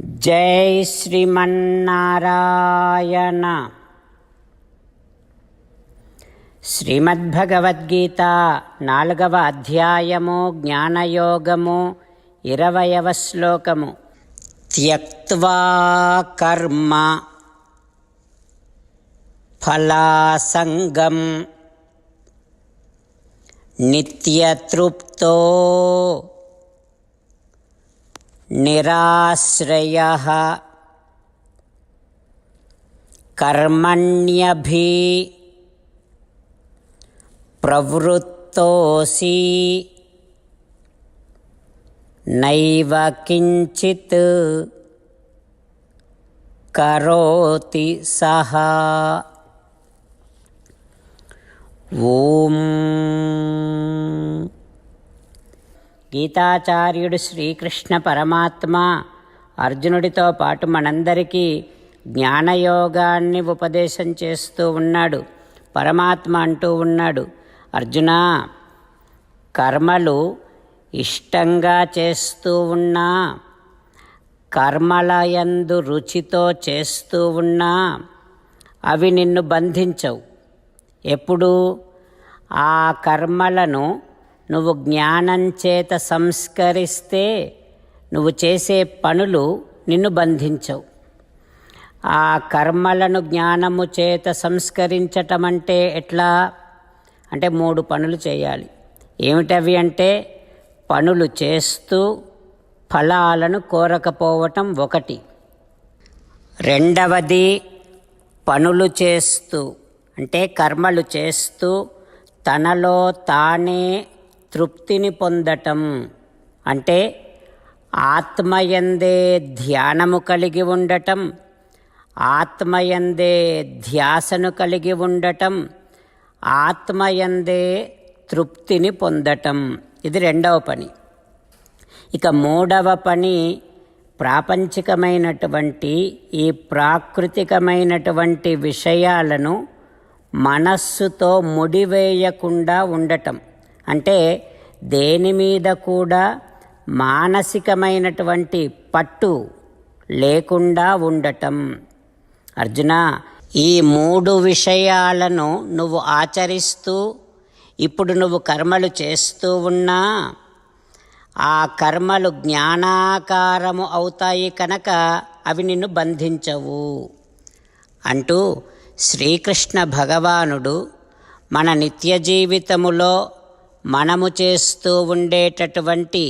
జై శ్రీమన్నారాయణ. శ్రీమద్భగవద్గీత నాలుగవ అధ్యాయము జ్ఞానయోగము ఇరవయవ శ్లోకము. త్యక్వా కర్మ ఫలాసంగం నిత్యతృప్తో निराश्रयः। कर्मण्यभि प्रवृत्तोऽसि। नैव किञ्चित् करोति सः। ॐ గీతాచార్యుడు శ్రీకృష్ణ పరమాత్మ అర్జునుడితో పాటు మనందరికీ జ్ఞానయోగాన్ని ఉపదేశం చేస్తూ ఉన్నాడు. పరమాత్మ అంటూ ఉన్నాడు. అర్జున కర్మలు ఇష్టంగా చేస్తూ ఉన్నా కర్మలయందు రుచితో చేస్తూ ఉన్నా అవి నిన్ను బంధించవు. ఎప్పుడు? ఆ కర్మలను నువ్వు జ్ఞానం చేత సంస్కరిస్తే నువ్వు చేసే పనులు నిన్ను బంధించవు. ఆ కర్మలను జ్ఞానము చేత సంస్కరించటం అంటే ఎట్లా? అంటే మూడు పనులు చేయాలి. ఏమిటవి అంటే పనులు చేస్తూ ఫలాలను కోరకపోవటం ఒకటి. రెండవది పనులు చేస్తూ అంటే కర్మలు చేస్తూ తనలో తానే తృప్తిని పొందటం. అంటే ఆత్మయందే ధ్యానము కలిగి ఉండటం ఆత్మయందే ధ్యాసను కలిగి ఉండటం ఆత్మయందే తృప్తిని పొందటం. ఇది రెండవ పని. ఇక మూడవ పని ప్రాపంచికమైనటువంటి ఈ ప్రాకృతికమైనటువంటి విషయాలను మనస్సుతో ముడివేయకుండా ఉండటం. అంటే దేని మీద కూడా మానసికమైనటువంటి పట్టు లేకుండా ఉండటం. అర్జున ఈ మూడు విషయాలను నువ్వు ఆచరిస్తూ ఇప్పుడు నువ్వు కర్మలు చేస్తూ ఉన్నా ఆ కర్మలు జ్ఞానాకారము అవుతాయి కనుక అవి నిన్ను బంధించవు. అంటూ శ్రీకృష్ణ భగవానుడు మన నిత్య జీవితములో మనము చేస్తూ ఉండేటటువంటి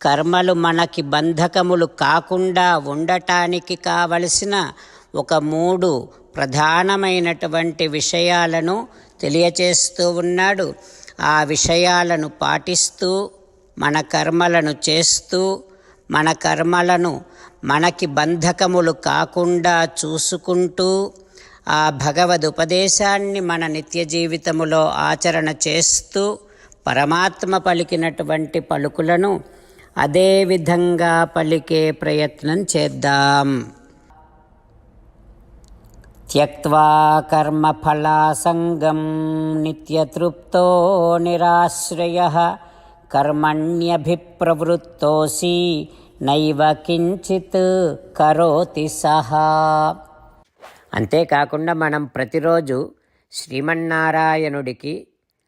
కర్మలు మనకి బంధకములు కాకుండా ఉండటానికి కావలసిన ఒక మూడు ప్రధానమైనటువంటి విషయాలను తెలియచేస్తూ ఉన్నాడు. ఆ విషయాలను పాటిస్తూ మన కర్మలను చేస్తూ మన కర్మలను మనకి బంధకములు కాకుండా చూసుకుంటూ ఆ భగవద్ ఉపదేశాన్ని మన నిత్య జీవితములో ఆచరణ చేస్తూ పరమాత్మ పలికినటువంటి పలుకులను అదే విధంగా పలికే ప్రయత్నం చేద్దాం. త్యక్వా కర్మఫలాసంగం నిత్యతృప్తో నిరాశ్రయ కర్మణ్యభిప్రవృత్తోసి నైవ కించిత్ కరోతి సహా. అంతేకాకుండా మనం ప్రతిరోజు శ్రీమన్నారాయణుడికి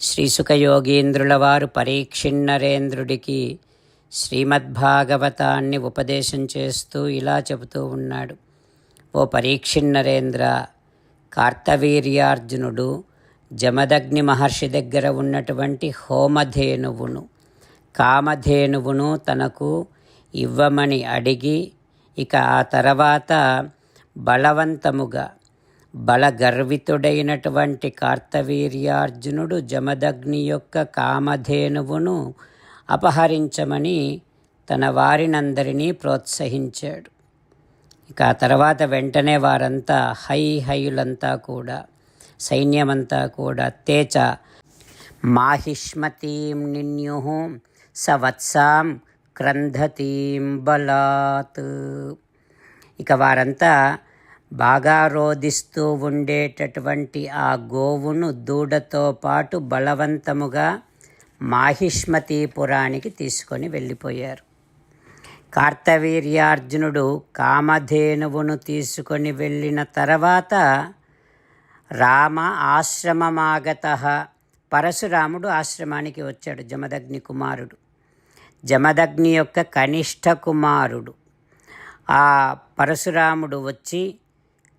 శ్రీసుఖయోగీంద్రుల వారు పరీక్షిన్నరేంద్రుడికి శ్రీమద్భాగవతాన్ని ఉపదేశం చేస్తూ ఇలా చెబుతూ ఉన్నాడు. ఓ పరీక్షిన్నరేంద్ర కార్తవీర్యార్జునుడు జమదగ్ని మహర్షి దగ్గర ఉన్నటువంటి హోమధేనువును కామధేనువును తనకు ఇవ్వమని అడిగి ఇక ఆ తర్వాత బలవంతముగా బలగర్వితుడైనటువంటి కార్తవీర్యార్జునుడు జమదగ్ని యొక్క కామధేనువును అపహరించమని తన వారినందరినీ ప్రోత్సహించాడు. ఇక ఆ తర్వాత వెంటనే వారంతా హై హైలంతా కూడా సైన్యమంతా కూడా తేచ మాహిష్మతీం నిన్యు సవత్సాం క్రంధతీం బలాత్. ఇక వారంతా బాగా రోధిస్తూ ఉండేటటువంటి ఆ గోవును దూడతో పాటు బలవంతముగా మాహిష్మతీపురానికి తీసుకొని వెళ్ళిపోయారు. కార్తవీర్యార్జునుడు కామధేనువును తీసుకొని వెళ్ళిన తర్వాత రామ ఆశ్రమమాగత పరశురాముడు ఆశ్రమానికి వచ్చాడు జమదగ్ని కుమారుడు. జమదగ్ని యొక్క కనిష్ట కుమారుడు. ఆ పరశురాముడు వచ్చి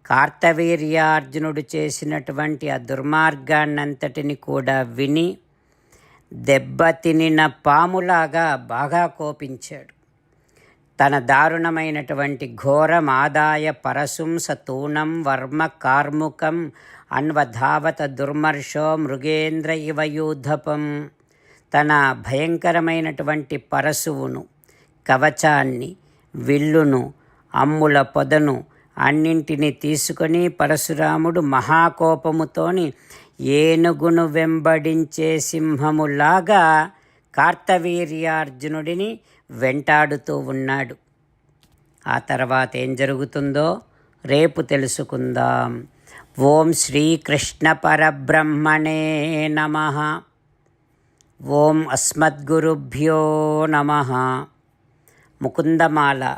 కార్తవీర్యార్జునుడు చేసినటువంటి ఆ దుర్మార్గాన్నంతటిని కూడా విని దెబ్బతినిన పాములాగా బాగా కోపించాడు. తన దారుణమైనటువంటి ఘోరం ఆదాయ పరశుంస తూణం వర్మ కార్ముకం అన్వధావత దుర్మర్షో మృగేంద్ర ఇవయూధపం తన భయంకరమైనటువంటి పరశువును కవచాన్ని విల్లును అమ్ముల పొదను అన్నింటినీ తీసుకొని పరశురాముడు మహాకోపముతోని ఏనుగును వెంబడించే సింహములాగా కార్తవీర్యార్జునుడిని వెంటాడుతూ ఉన్నాడు. ఆ తర్వాత ఏం జరుగుతుందో రేపు తెలుసుకుందాం. ఓం శ్రీకృష్ణ పరబ్రహ్మణే నమ. ఓం అస్మద్గురుభ్యో నమ. ముకుందమాల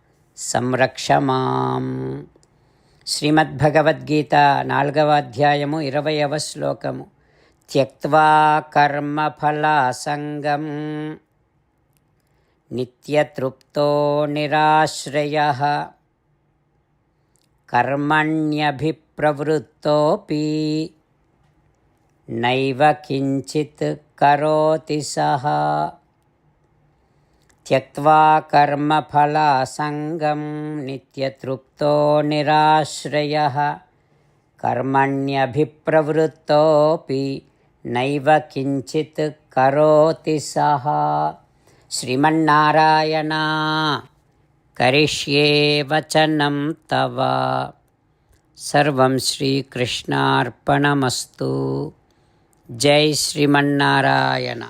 సంరక్ష మాం. శ్రీమద్భగవద్గీత నాలుగవ అధ్యాయము ఇరవయవ శ్లోకము. త్యక్వా కర్మఫలాసంగం. నిత్యతృప్తో నిరాశ్రయ. కర్మణ్యభిప్రవృత్తోపి. నైవ కించిత్ కరోతి సహా त्यक्त्वा कर्मफलासङ्गं नित्यतृप्तो निराश्रयः कर्मण्यभिप्रवृत्तोऽपि नैव किञ्चित् करोति सः श्रीमन्नारायणा करिष्ये वचनं तव सर्वं श्रीकृष्णार्पणमस्तु जय श्रीमन्नारायण